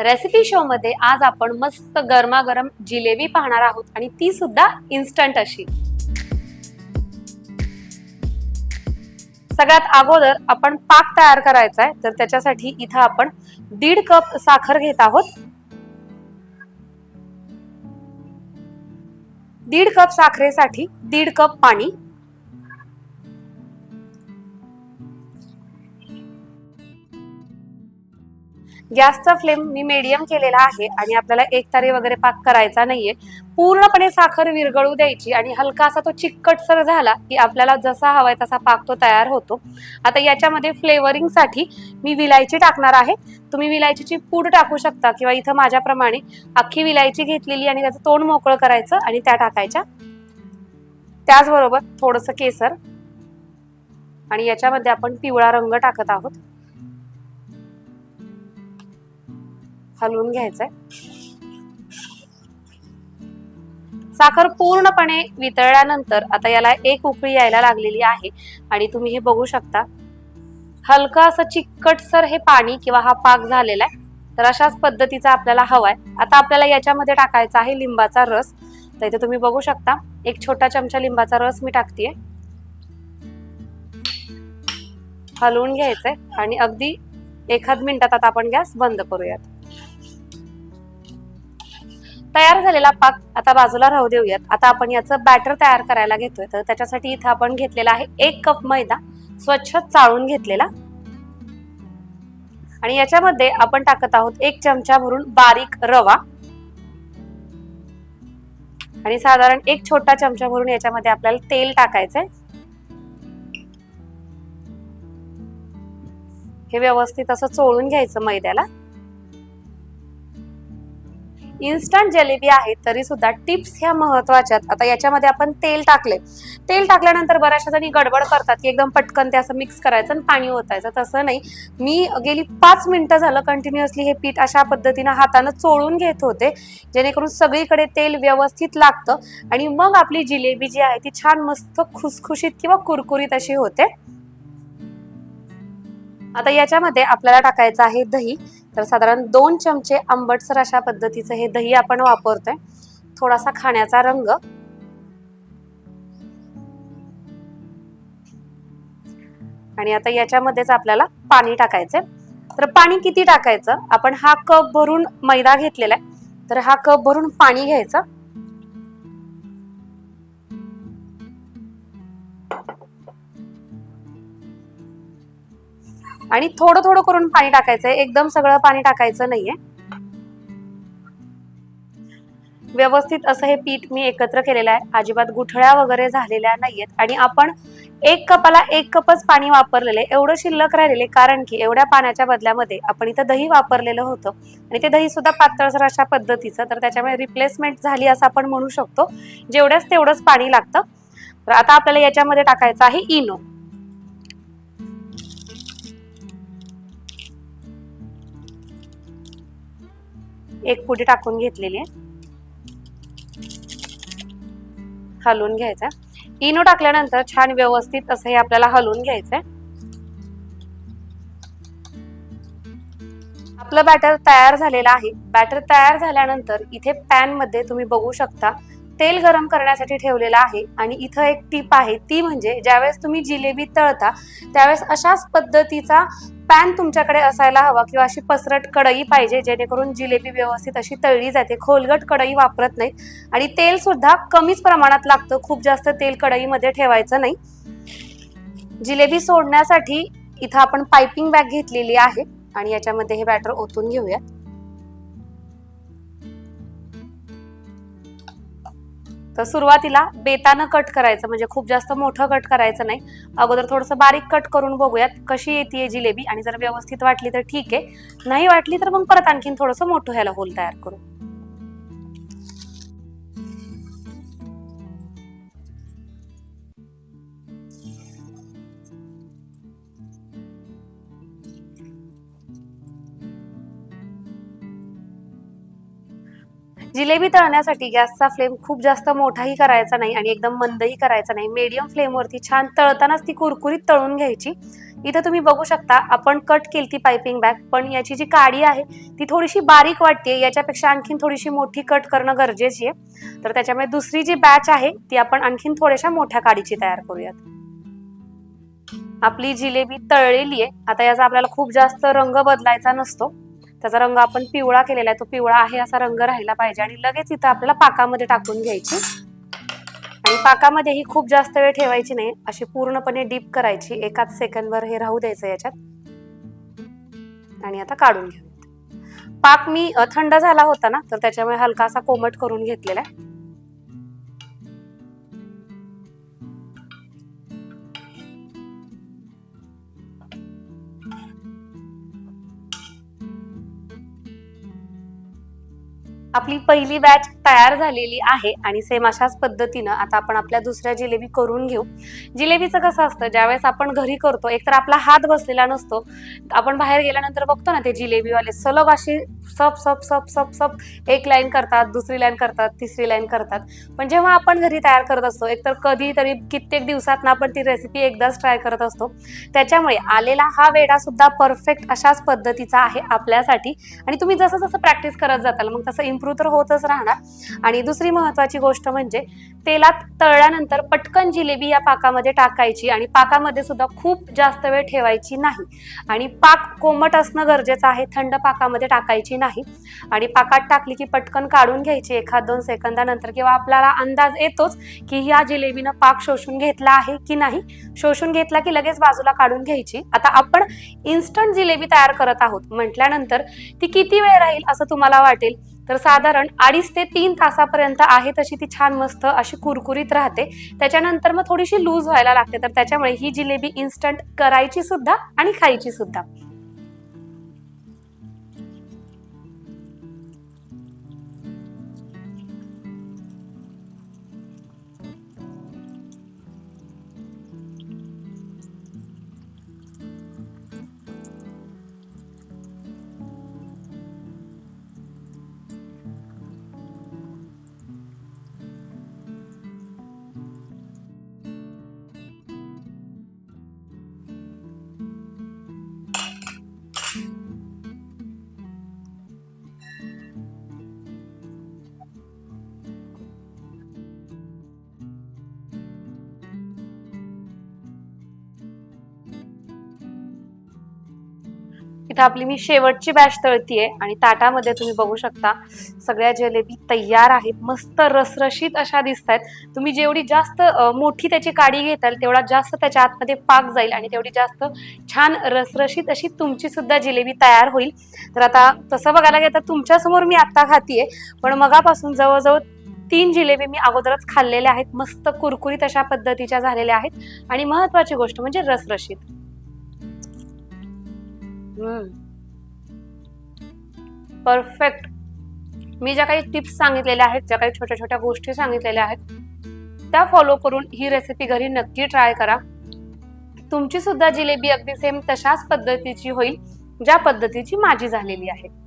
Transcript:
Recipe show मध्ये आज आपण मस्त गरमागरम जिलेबी पाहणार आहोत आणि ती सुद्धा इन्स्टंट अशी. सगळ्यात अगोदर आपण पाक तयार करायचा आहे तर त्याच्यासाठी इथं आपण दीड कप साखर घेत आहोत. दीड कप साखरेसाठी दीड कप पाणी गॅसचा फ्लेम मी मीडियम केलेला आहे आणि आपल्याला एक तारी वगैरे पाक करायचा नाहीये. पूर्णपणे साखर विरघळू द्यायची आणि हलका असा तो चिकटसर झाला की आपल्याला जसा हवाय तसा पाक तो तयार होतो. आता याच्यामध्ये फ्लेवरिंगसाठी मी विलायची टाकणार आहे. तुम्ही विलायचीची पूड टाकू शकता किंवा इथं माझ्याप्रमाणे अख्खी विलायची घेतलेली आणि त्याचं तोंड मोकळं करायचं आणि त्या टाकायच्या. त्याचबरोबर थोडंसं केसर आणि याच्यामध्ये आपण पिवळा रंग टाकत आहोत. हलवून घ्यायचंय. साखर पूर्णपणे वितळल्यानंतर आता याला एक उकळी यायला लागलेली आहे. आणि तुम्ही हे बघू शकता. हलका असं चिकटसर हे पाणी किंवा हा पाक झालेला आहे. तर अशाच पद्धतीचा आपल्याला हवाय. आता आपल्याला याच्यामध्ये टाकायचा आहे लिंबाचा रस. तर इथे तुम्ही बघू शकता. एक छोटा चमचा लिंबाचा रस मी टाकतेय. हलवून घ्यायचंय. आणि अगदी एखाद मिनिटात आता आपण गॅस बंद करूयात. तयार झालेला पाक आता बाजूला राहू देऊयात. आता आपण याचं बॅटर तयार करायला घेतोय. तर त्याच्यासाठी इथं आपण घेतलेला आहे एक कप मैदा स्वच्छ चाळून घेतलेला. आणि याच्यामध्ये आपण टाकत आहोत एक चमचा भरून बारीक रवा. आणि साधारण एक छोटा चमचा भरून याच्यामध्ये आपल्याला तेल टाकायचंय. हे व्यवस्थित असं चोळून घ्यायचं मैद्याला. इन्स्टंट जलेबी आहे तरी सुद्धा टिप्स ह्या महत्त्वाच्या आता याच्यामध्ये आपण तेल टाकले. तेल टाकल्यानंतर बऱ्याचशा जणी गडबड करतात की एकदम पटकन ते असं मिक्स करायचं आणि पाणी ओतायचं. तसं नाही. मी गेली पाच मिनिटं झालं कंटिन्युअसली हे पीठ अशा पद्धतीनं हातानं चोळून घेत होते जेणेकरून सगळीकडे तेल व्यवस्थित लागतं आणि मग आपली जिलेबी जी आहे ती छान मस्त खुसखुशीत किंवा कुरकुरीत अशी होते. आता याच्यामध्ये आपल्याला टाकायचं आहे दही. तर साधारण दोन चमचे आंबटसर अशा पद्धतीचं हे दही आपण वापरतोय. थोडासा खाण्याचा रंग. आणि आता याच्यामध्येच आपल्याला पाणी टाकायचंय. तर पाणी किती टाकायचं? आपण हा कप भरून मैदा घेतलेला आहे. तर हा कप भरून पाणी घ्यायचं. आणि थोडं थोडं करून पाणी टाकायचंय. एकदम सगळं पाणी टाकायचं नाहीये. व्यवस्थित असं हे पीठ मी एकत्र केलेलं आहे. अजिबात गुठळ्या वगैरे झालेल्या नाहीयेत. आणि आपण एक कपाला एक कपच पाणी वापरलेले एवढं शिल्लक राहिलेले कारण की एवढ्या पाण्याच्या बदल्यामध्ये आपण इथं दही वापरलेलं होतं. आणि ते दही सुद्धा पातळसर अशा पद्धतीचं तर त्याच्यामुळे रिप्लेसमेंट झाली असं आपण म्हणू शकतो. जेवढ्याच तेवढंच पाणी लागतं. तर आता आपल्याला याच्यामध्ये टाकायचं आहे इनो. एक पुढे टाकून घेतलेली आहे. हलवून घ्यायचा. इनो टाकल्यानंतर छान व्यवस्थित असं हे आपल्याला हलवून घ्यायचंय आपलं बॅटर तयार झालेलं आहे. बॅटर तयार झाल्यानंतर इथे पॅनमध्ये तुम्ही बघू शकता तेल गरम करण्यासाठी ठेवलेलं आहे आणि इथं एक टीप आहे. ती म्हणजे ज्यावेळेस तुम्ही जिलेबी तळता त्यावेळेस अशाच पद्धतीचा पॅन तुमच्याकडे असायला हवा किंवा अशी पसरट कढई पाहिजे जेणेकरून जिलेबी व्यवस्थित अशी तळली जाते. खोलगट कढई वापरत नाही आणि तेल सुद्धा कमीच प्रमाणात लागतं. खूप जास्त तेल कढईमध्ये ठेवायचं नाही. जिलेबी सोडण्यासाठी इथं आपण पायपिंग बॅग घेतलेली आहे. आणि याच्यामध्ये हे बॅटर ओतून घेऊयात. तर सुरुवातीला बेतानं कट करायचं म्हणजे खूप जास्त मोठं कट करायचं नाही. अगोदर थोडंसं बारीक कट करून बघूयात कशी येते जिलेबी. आणि जर व्यवस्थित वाटली तर ठीक आहे. नाही वाटली तर मग परत आणखीन थोडंसं मोठं ह्याला होल तयार करू. जिलेबी तळण्यासाठी गॅसचा फ्लेम खूप जास्त मोठाही करायचा नाही आणि एकदम मंदही करायचा नाही. मीडियम फ्लेमवरती छान तळतानाच ती कुरकुरीत तळून घ्यायची. इथं तुम्ही बघू शकता आपण कट केली ती पायपिंग बॅग पण याची जी काडी आहे ती थोडीशी बारीक वाटते याच्यापेक्षा आणखीन थोडीशी मोठी कट करणं गरजेची आहे. तर त्याच्यामुळे दुसरी जी बॅच आहे ती आपण आणखीन थोड्याशा मोठ्या काडीची तयार करूयात. आपली जिलेबी तळलेली आहे. आता याचा आपल्याला खूप जास्त रंग बदलायचा नसतो. त्याचा रंग आपण पिवळा केलेला आहे. तो पिवळा आहे असा रंग राहिला पाहिजे आणि लगेच इथं आपल्याला पाकामध्ये टाकून घ्यायची. आणि पाकामध्ये ही खूप जास्त वेळ ठेवायची नाही. अशी पूर्णपणे डीप करायची. एकाच सेकंदवर हे राहू द्यायचं याच्यात. आणि आता काढून घेऊ पाक मी थंड झाला होता ना तर त्याच्यामुळे हलका असा कोमट करून घेतलेला आहे. आपली पहिली बॅच तयार झालेली आहे आणि सेम अशाच पद्धतीनं आता आपण आपल्या दुसऱ्या जिलेबी करून घेऊ. जिलेबीचं कसं असतं ज्यावेळेस आपण घरी करतो एकतर आपला हात बसलेला नसतो आपण बाहेर गेल्यानंतर बघतो ना ते जिलेबीवाले सलग अशी सप सप सप सप सप एक लाईन करतात दुसरी लाईन करतात तिसरी लाईन करतात. पण जेव्हा आपण घरी तयार करत असतो एकतर कधीतरी कित्येक दिवसात आपण ती रेसिपी एकदाच ट्राय करत असतो. त्याच्यामुळे आलेला हा वेडा सुद्धा परफेक्ट अशाच पद्धतीचा आहे आपल्यासाठी. आणि तुम्ही जसं जसं प्रॅक्टिस करत जाताल मग तसं इम्प्रूव्ह तर होतच राहणार. आणि दुसरी महत्वाची गोष्ट म्हणजे तेलात तळल्यानंतर पटकन जिलेबी या पाकामध्ये टाकायची आणि पाकामध्ये सुद्धा खूप जास्त वेळ ठेवायची नाही. आणि पाक कोमट असणं गरजेचं आहे थंड पाकामध्ये टाकायची नाही. आणि पाकात टाकली की पटकन काढून घ्यायची एखाद दोन सेकंदानंतर किंवा आपल्याला अंदाज येतोच की ह्या जिलेबीनं पाक शोषून घेतला आहे की नाही. शोषून घेतला की लगेच बाजूला काढून घ्यायची. आता आपण इन्स्टंट जिलेबी तयार करत आहोत. म्हटल्यानंतर ती किती वेळ राहील असं तुम्हाला वाटेल? तर साधारण अडीच ते तीन तासापर्यंत आहे तशी ती छान मस्त अशी कुरकुरीत राहते. त्याच्यानंतर मग थोडीशी लूज व्हायला लागते. तर त्याच्यामुळे ही जिलेबी इन्स्टंट करायची सुद्धा आणि खायची सुद्धा. इथं आपली मी शेवटची बॅच तळतीये आणि ताटामध्ये तुम्ही बघू शकता सगळ्या जलेबी तयार आहेत मस्त रसरशीत अशा दिसत आहेत तुम्ही जेवढी जास्त मोठी त्याची काडी घेताल तेवढा जास्त त्याच्या आतमध्ये पाक जाईल आणि तेवढी जास्त छान रसरशीत अशी तुमची सुद्धा जिलेबी तयार होईल. तर आता तसं बघायला गेलं तर तुमच्यासमोर मी आत्ता खातीये पण मगापासून जवळजवळ तीन जिलेबी मी अगोदरच खाल्लेल्या आहेत मस्त कुरकुरीत अशा पद्धतीच्या झालेल्या आहेत. आणि महत्वाची गोष्ट म्हणजे रसरशीत. परफेक्ट मी ज्या काही टिप्स सांगितलेल्या आहेत ज्या काही छोट्या छोट्या गोष्टी सांगितलेल्या आहेत त्या फॉलो करून ही रेसिपी घरी नक्की ट्राय करा. तुमची सुद्धा जिलेबी अगदी सेम तशाच पद्धतीची होईल ज्या पद्धतीची माझी झालेली आहे.